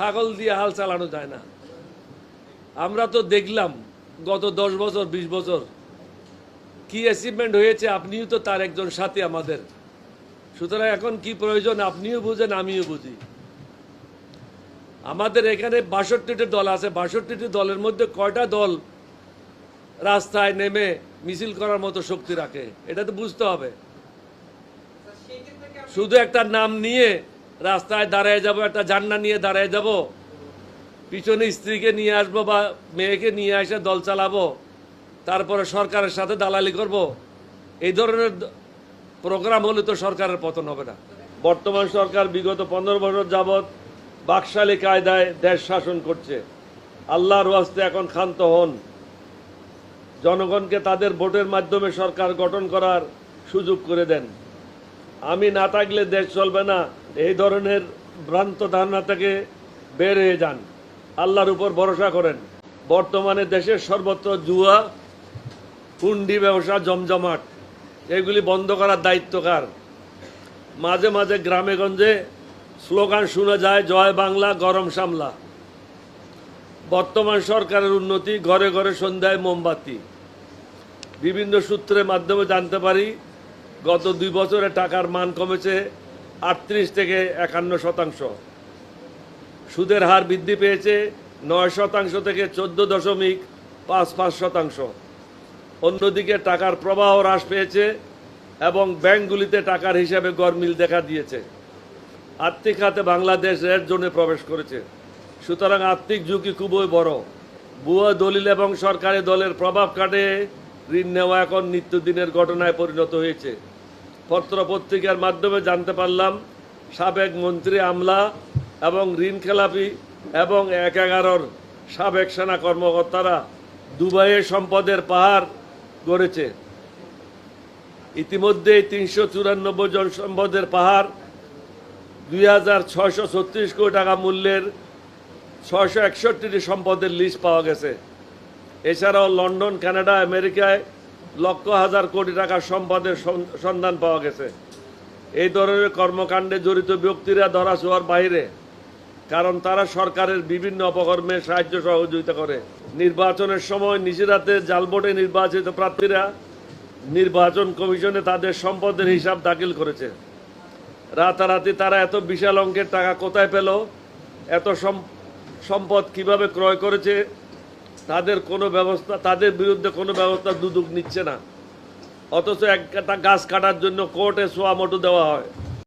ছাগল দিয়ে হাল চালানো যায় না। আমরা তো দেখলাম গত দশ বছর বিশ বছর কি অ্যাচিভমেন্ট হয়েছে আপনিও তো তার একজন সাথী আমাদের। সুতরাং এখন কি প্রয়োজন আপনিও বুঝেন আমিও বুঝি। আমাদের এখানে বাষট্টিটি দল আছে। বাষট্টিটি দলের মধ্যে কয়টা দল রাস্তায় নেমে মিছিল করার মতো শক্তি রাখে? এটা তো বুঝতে হবে। শুধু একটা নাম নিয়ে রাস্তায় দাঁড়ায় যাব, একটা জান্না নিয়ে দাঁড়ায় যাব। পিছনে স্ত্রীকে নিয়ে আসব বা মেয়েকে নিয়ে এসে দল চালাবো। তারপরে সরকারের সাথে দালালি করব। এই ধরনের প্রোগ্রাম হলে তো সরকারের পতন হবে না। বর্তমান সরকার বিগত পনেরো বছর যাবৎ বাকশালী কায়দায় দেশ শাসন করছে। আল্লাহর ওয়াস্তে এখন ক্ষান্ত হন। জনগণকে তাদের ভোটের মাধ্যমে সরকার গঠন করার সুযোগ করে দেন। আমি না থাকলে দেশ চলবে না। এই ধরনের ভ্রান্ত ধারণা থেকে বের হয়ে যান। আল্লাহর উপর ভরসা করেন। বর্তমানে দেশের সর্বত্র জুয়া, হুন্ডি ব্যবসা জমজমাট, এগুলি বন্ধ করার দায়িত্ব কার? মাঝে মাঝে গ্রামে গঞ্জে স্লোগান শোনা যায়, জয় বাংলা, গরম সামলা। বর্তমান সরকারের উন্নতি, ঘরে ঘরে সন্ধ্যায় মোমবাতি। বিভিন্ন সূত্রের মাধ্যমে জানতে পারি গত দুই বছরে টাকার মান কমেছে আটত্রিশ থেকে একান্ন শতাংশ। সুদের হার বৃদ্ধি পেয়েছে নয় শতাংশ থেকে চোদ্দ দশমিক পাঁচ পাঁচ শতাংশ। অন্যদিকে টাকার প্রবাহ হ্রাস পেয়েছে এবং ব্যাংকগুলিতে টাকার হিসাবে গরমিল দেখা দিয়েছে। আর্থিক খাতে বাংলাদেশ রেড জোনে প্রবেশ করেছে। সুতরাং আর্থিক ঝুঁকি খুবই বড়। ভুয়া দলিল এবং সরকারি দলের প্রভাব কাটে ঋণ নেওয়া এখন নিত্যদিনের ঘটনায় পরিণত হয়েছে। পত্র পত্রিকার মাধ্যমে জানতে পারলাম, সাবেক মন্ত্রী আমলা এবং ঋণ খেলাপি এবং এক এগারোর সাবেক সেনা কর্মকর্তারা দুবাইয়ে সম্পদের পাহাড় গড়েছে। ইতিমধ্যে তিনশো চুরানব্বই জন সম্পদের পাহাড়, দুই হাজার ছয়শো ছত্রিশ কোটি টাকা মূল্যের ছয়শো একষট্টিটি সম্পদের লিস্ট পাওয়া গেছে। এছাড়াও লন্ডন, কানাডা, আমেরিকায় লক্ষ হাজার কোটি টাকা সম্পদের সন্ধান পাওয়া গেছে। এই ধরনের কর্মকাণ্ডে জড়িত ব্যক্তিরা ধরা ছোঁয়ার বাইরে, কারণ তারা সরকারের বিভিন্ন অপকর্মে সাহায্য সহযোগিতা করে। নির্বাচনের সময় নিশিরাতে জালবোটে নির্বাচিত প্রার্থীরা নির্বাচন কমিশনে তাদের সম্পদের হিসাব দাখিল করেছে। রাতারাতি তারা এত বিশাল অঙ্কের টাকা কোথায় পেল, এত সম- সম্পদ কীভাবে ক্রয় করেছে তাদের কোনো ব্যবস্থা, তাদের বিরুদ্ধে কোনো ব্যবস্থা দুদুক নিচ্ছে না। অথচ একটা গাছ কাটার জন্য কোর্টে সোয়া মোটু দেওয়া হয়।